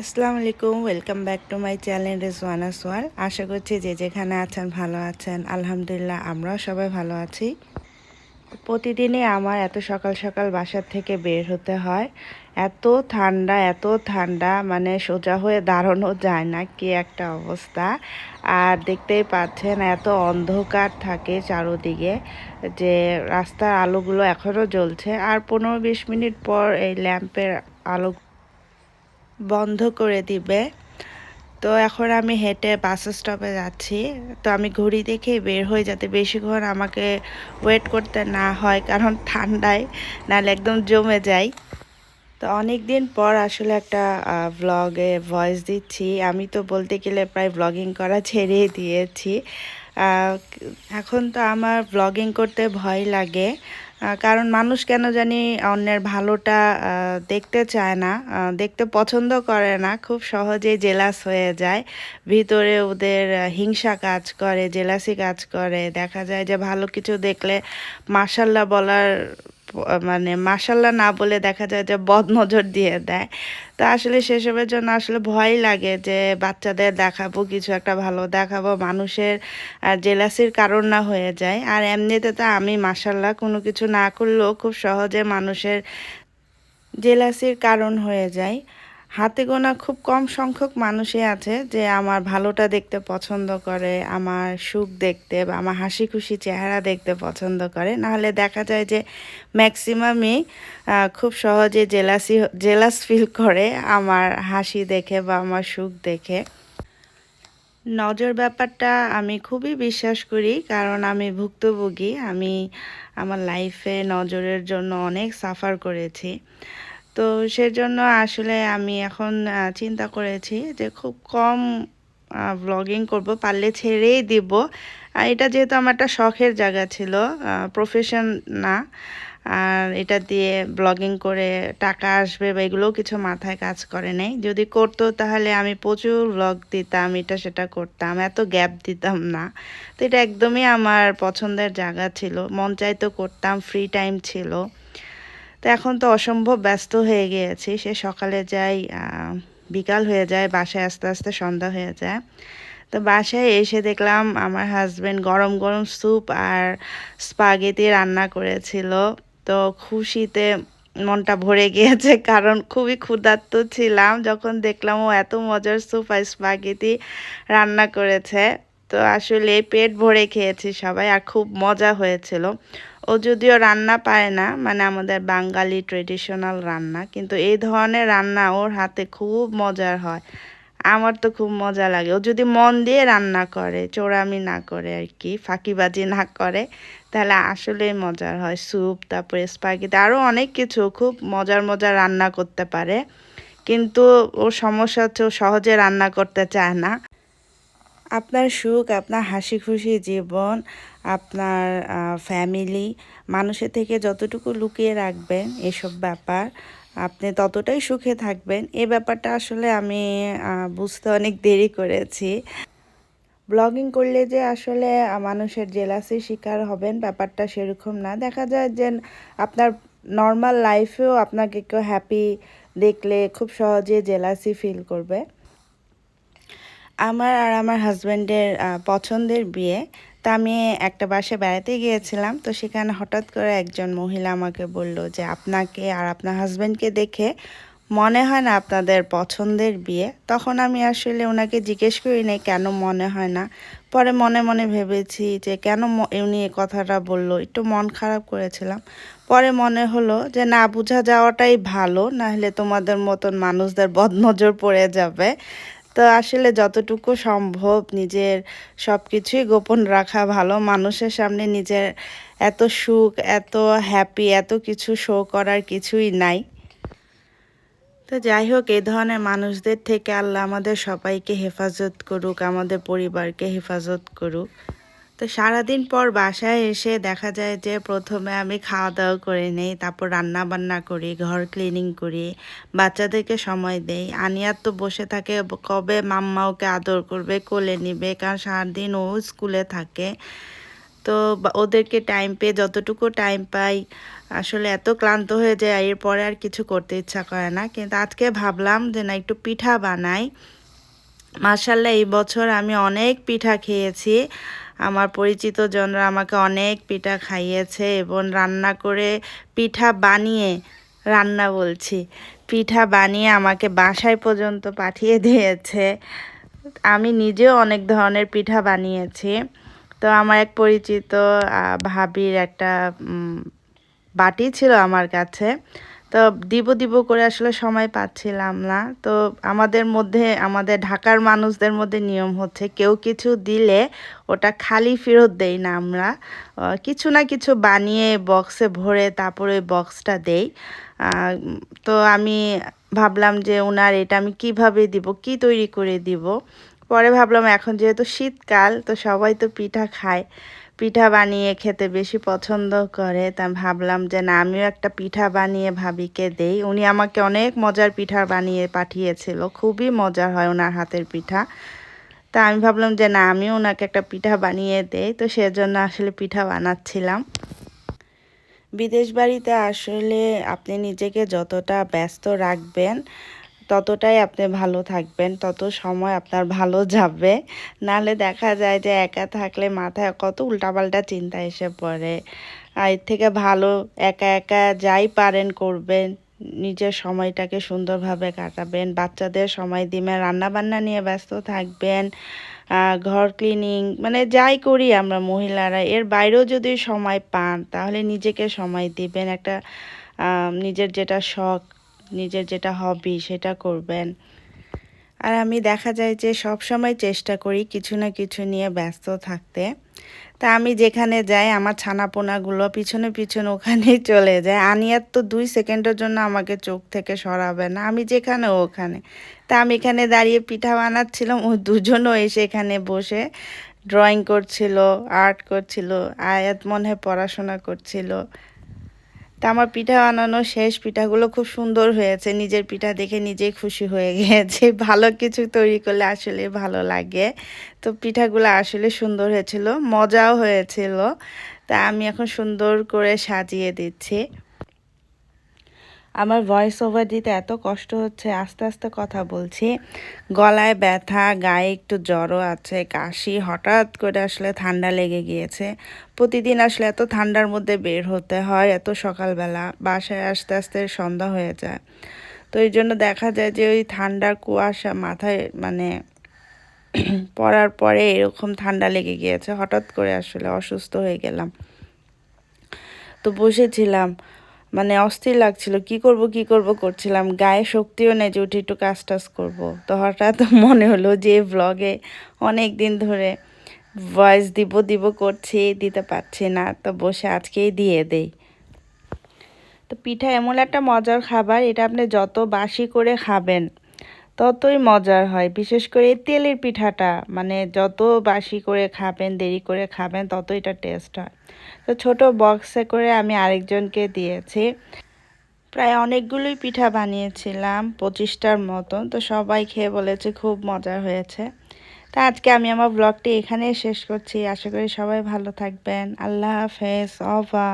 আসসালামু আলাইকুম welcome back to my channel Rezwana Soyal আশা করছি যে যেখানে আছেন ভালো আছেন। আলহামদুলিল্লাহ, আমরাও সবাই ভালো আছি। প্রতিদিনই আমার এত সকাল সকাল বাসার থেকে বের হতে হয়। এত ঠান্ডা এত ঠান্ডা মানে সোজা হয়ে দাঁড়ানো যায় না, কি একটা অবস্থা। আর দেখতেই পাচ্ছেন, এত অন্ধকার থাকে চারোদিকে যে রাস্তার আলোগুলো এখনও জ্বলছে। আর পনেরো বিশ মিনিট পর এই ল্যাম্পের আলো বন্ধ করে দিবে। তো এখন আমি হেঁটে বাস স্টপে যাচ্ছি। তো আমি ঘড়ি দেখে বের হয়ে যাতে বেশিক্ষণ আমাকে ওয়েট করতে না হয়, কারণ ঠান্ডায় নাহলে একদম জমে যায়। তো অনেক দিন পর আসলে একটা ব্লগে ভয়েস দিচ্ছি। আমি তো বলতে গেলে প্রায় ব্লগিং করা ছেড়েই দিয়েছি। এখন তো আমার ব্লগিং করতে ভয় লাগে। কারণ মানুষ কেন জানি অন্যের ভালোটা দেখতে চায় না দেখতে পছন্দ করে না, খুব সহজেই জেলাস হয়ে যায়। ভিতরে ওদের হিংসা কাজ করে জেলাসি কাজ করে। দেখা যায় যে ভালো কিছু দেখলে মার্শাল্লা বলার মানে মাসাল্লাহ না বলে দেখা যায় যে বদ নজর দিয়ে দেয়। তো আসলে সেসবের জন্য আসলে ভয় লাগে যে বাচ্চাদের দেখাবো, কিছু একটা ভালো দেখাবো, মানুষের জেলাসির কারণ না হয়ে যায়। আর এমনিতে তো আমি মাসাল্লাহ কোনো কিছু না করলেও খুব সহজে মানুষের জেলাসির কারণ হয়ে যায়। হাতে গোনা খুব কম সংখ্যক মানুষই আছে যে আমার ভালোটা দেখতে পছন্দ করে, আমার সুখ দেখতে বা আমার হাসি খুশি চেহারা দেখতে পছন্দ করে। নাহলে দেখা যায় যে ম্যাক্সিমামই খুব সহজে জেলাসি জেলাস ফিল করে আমার হাসি দেখে বা আমার সুখ দেখে। নজর ব্যাপারটা আমি খুবই বিশ্বাস করি, কারণ আমি ভুক্তভোগী। আমি আমার লাইফে নজরের জন্য অনেক সাফার করেছি। তো সেজন্য আসলে আমি এখন চিন্তা করেছি যে খুব কম ব্লগিং করব, পারলে ছেড়েই দিব। এটা যেহেতু আমার একটা শখের জায়গা ছিল প্রফেশন না, আর এটা দিয়ে ব্লগিং করে টাকা আসবে বা এগুলোও কিছু মাথায় কাজ করে নেই। যদি করতো তাহলে আমি প্রচুর ব্লগ দিতাম, এটা সেটা করতাম, এত গ্যাপ দিতাম না। তো এটা একদমই আমার পছন্দের জায়গা ছিল, মন চাইতো করতাম ফ্রি টাইম ছিল। তো এখন তো অসম্ভব ব্যস্ত হয়ে গিয়েছি। সে সকালে যাই বিকাল হয়ে যায়, বাসায় আস্তে আস্তে সন্ধ্যা হয়ে যায়। তো বাসায় এসে দেখলাম আমার হাজব্যান্ড গরম গরম স্যুপ আর স্পাগেতি রান্না করেছিল। তো খুশিতে মনটা ভরে গিয়েছে কারণ খুবই ক্ষুধার্ত ছিলাম যখন দেখলাম ও এত মজার স্যুপ আর স্পাগেতি রান্না করেছে। তো আসলে পেট ভরে খেয়েছি সবাই আর খুব মজা হয়েছিল। ও যদিও রান্না পায় না মানে আমাদের বাঙালি ট্রেডিশনাল রান্না, কিন্তু এই ধরনের রান্না ওর হাতে খুব মজার হয়। আমার তো খুব মজা লাগে। ও যদি মন দিয়ে রান্না করে, চোরামি না করে আর কি, ফাঁকিবাজি না করে, তাহলে আসলেই মজার হয়। স্যুপ, তারপরে স্পাগেটি আরও অনেক কিছু খুব মজার মজার রান্না করতে পারে। কিন্তু ওর সমস্যা হচ্ছে ও সহজে রান্না করতে চায় না। আপনার সুখ, আপনার হাসি খুশি জীবন আপনার ফ্যামিলি মানুষের থেকে যতটুকু লুকিয়ে রাখবেন এসব ব্যাপার, আপনি ততটাই সুখে থাকবেন। এ ব্যাপারটা আসলে আমি বুঝতে অনেক দেরি করেছি। ব্লগিং করলে যে আসলে মানুষের জেলাসির শিকার হবেন ব্যাপারটা সেরকম না। দেখা যায় যে আপনার নর্মাল লাইফেও আপনাকে কেউ হ্যাপি দেখলে খুব সহজে জেলাসি ফিল করবে। আমার আর আমার হাজব্যান্ডের পছন্দের বিয়ে তা আমি একটা বাসে বেড়াতে গিয়েছিলাম, তো সেখানে হঠাৎ করে একজন মহিলা আমাকে বলল যে, আপনাকে আর আপনার হাজব্যান্ডকে দেখে মনে হয় না আপনাদের পছন্দের বিয়ে। তখন আমি আসলে ওনাকে জিজ্ঞেস করি নাই, কেন মনে হয় না? পরে মনে মনে ভেবেছি যে, কেন উনি এ কথাটা বলল, একটু মন খারাপ করেছিলাম। পরে মনে হলো যে, না, বোঝা যাওয়াটাই ভালো না হলে তোমাদের মতন মানুষদের বদনজর পড়ে যাবে। তো আসলে যতটুকু সম্ভব নিজের সব কিছুই গোপন রাখা ভালো। মানুষের সামনে নিজের এত সুখ, এত হ্যাপি এত কিছু শো করার কিছুই নাই। তো যাই হোক এই ধরনের মানুষদের থেকে আল্লাহ আমাদের সবাইকে হেফাজত করুক, আমাদের পরিবারকে হেফাজত করুক। তো সারাদিন পর বাসায় এসে দেখা যায় যে প্রথমে আমি খাওয়া দাওয়া করে নেই, তারপর রান্না বান্না করি, ঘর ক্লিনিং করি, বাচ্চাদেরকে সময় দেই। আনিয়ার তো বসে থাকে, কবে মাম্মা ওকে আদর করবে, কোলে নিবে, কারণ সারাদিন ও স্কুলে থাকে। তো ওদেরকে টাইম পেয়ে যতটুকু টাইম পাই, আসলে এত ক্লান্ত হয়ে যায় এরপরে আর কিছু করতে ইচ্ছা করে না। কিন্তু আজকে ভাবলাম যে না, একটু পিঠা বানাই। মার্শাল্লাহ এই বছর আমি অনেক পিঠা খেয়েছি। আমার পরিচিত জনরা আমাকে অনেক পিঠা খাইয়েছে এবং রান্না করে পিঠা বানিয়ে, রান্না বলছি, পিঠা বানিয়ে আমাকে বাসায় পর্যন্ত পাঠিয়ে দিয়েছে। আমি নিজেও অনেক ধরনের পিঠা বানিয়েছি। তো আমার এক পরিচিত ভাবির একটা বাটি ছিল আমার কাছে। তো দিব দিব করে আসলে সময় পাচ্ছিলাম না। তো আমাদের মধ্যে, আমাদের ঢাকার মানুষদের মধ্যে নিয়ম হচ্ছে কেউ কিছু দিলে ওটা খালি ফেরত দেই না আমরা। কিছু না কিছু বানিয়ে বক্সে ভরে তারপরে বক্সটা দেই। তো আমি ভাবলাম যে ওনার এটা আমি কীভাবে দিব, কি তৈরি করে দিব? পরে ভাবলাম এখন যেহেতু শীতকাল, তো সবাই তো পিঠা খায়। পিঠা বানিয়ে খেতে বেশি পছন্দ করে, তা ভাবলাম যে না, আমিও একটা পিঠা বানিয়ে ভাবিকে দেই। উনি আমাকে অনেক মজার পিঠা বানিয়ে পাঠিয়েছিল, খুবই মজার হয় ওনার হাতের পিঠা। তা আমি ভাবলাম যে না, আমিও ওনাকে একটা পিঠা বানিয়ে দেই, তো সেজন্য আসলে পিঠা বানাচ্ছিলাম। বিদেশ বাড়িতে আসলে আপনি নিজেকে যতটা ব্যস্ত রাখবেন ততটাই আপনি ভালো থাকবেন, তত সময় আপনার ভালো যাবে। নাহলে দেখা যায় যে একা থাকলে মাথায় কত উল্টাপাল্টা চিন্তা এসে পড়ে। আর এর থেকে ভালো, একা একা যাই পারেন করবেন, নিজের সময়টাকে সুন্দরভাবে কাটাবেন, বাচ্চাদের সময় দিবেন রান্না বান্না নিয়ে ব্যস্ত থাকবেন ঘর ক্লিনিং মানে যাই করি আমরা মহিলারা। এর বাইরেও যদি সময় পান, তাহলে নিজেকে সময় দিবেন। একটা নিজের যেটা শখ নিজের যেটা হবি সেটা করবেন। আর আমি দেখা যায় যে সব সময় চেষ্টা করি কিছু না কিছু নিয়ে ব্যস্ত থাকতে। তা আমি যেখানে যাই, আমার ছানাপোনাগুলো পিছনে পিছনে ওখানেই চলে যায়। আনিয়ার তো দুই সেকেন্ডের জন্য আমাকে চোখ থেকে সরাবে না। আমি যেখানে, ওখানে। তা আমি এখানে দাঁড়িয়ে পিঠা বানাচ্ছিলাম, ও দুজনও এসে এখানে বসে ড্রয়িং করছিল আর্ট করছিল, আয়াত মনে হয় পড়াশোনা করছিল। তা আমার পিঠা বানানো শেষ, পিঠাগুলো খুব সুন্দর হয়েছে। নিজের পিঠা দেখে নিজেই খুশি হয়ে গিয়েছে। ভালো কিছু তৈরি করলে আসলে ভালো লাগে। তো পিঠাগুলো আসলে সুন্দর হয়েছিল, মজাও হয়েছিল। তা আমি এখন সুন্দর করে সাজিয়ে দিচ্ছি। আমার ভয়েস ওভার দিতে এত কষ্ট হচ্ছে, আস্তে আস্তে কথা বলছি। গলায় ব্যথা, গায়ে একটু জ্বরও আছে, কাশি হঠাৎ করে আসলে ঠান্ডা লেগে গিয়েছে। প্রতিদিন আসলে এত ঠান্ডার মধ্যে বের হতে হয়, এত সকালবেলা বাসায় আস্তে আস্তে সন্ধ্যা হয়ে যায়। তো এই জন্য দেখা যায় যে ওই ঠান্ডার কুয়াশা মাথায় মানে পড়ার পরে এরকম ঠান্ডা লেগে গিয়েছে, হঠাৎ করে আসলে অসুস্থ হয়ে গেলাম। তো বসেছিলাম মানে অস্থির লাগছিল। কি করব কি করব করছিলাম। গায়ে শক্তিও নেই যে উঠে একটু কাজ টাজ করব। তো হঠাৎ মনে হলো যে ব্লগে অনেক দিন ধরে ভয়েস দিব দিব করছি, দিতে পারছি না। তো বসে আজকেই দিয়ে দেই। তো পিঠা এমন একটা মজার খাবার, এটা আপনি যত বাসি করে খাবেন ততই মজার হয়। বিশেষ করে তেলের পিঠাটা মানে যত বাসি করে খাবেন, দেরি করে খাবেন তত এটা টেস্ট হয়। তো ছোট বক্সে করে আমি আরেকজনকে দিয়েছি। প্রায় অনেকগুলোই পিঠা বানিয়েছিলাম, পঁচিশটার মতন। তো সবাই খেয়ে বলেছে খুব মজার হয়েছে। তা আজকে আমি আমার ব্লগটি এখানেই শেষ করছি। আশা করি সবাই ভালো থাকবেন। আল্লাহ হাফেজ অভা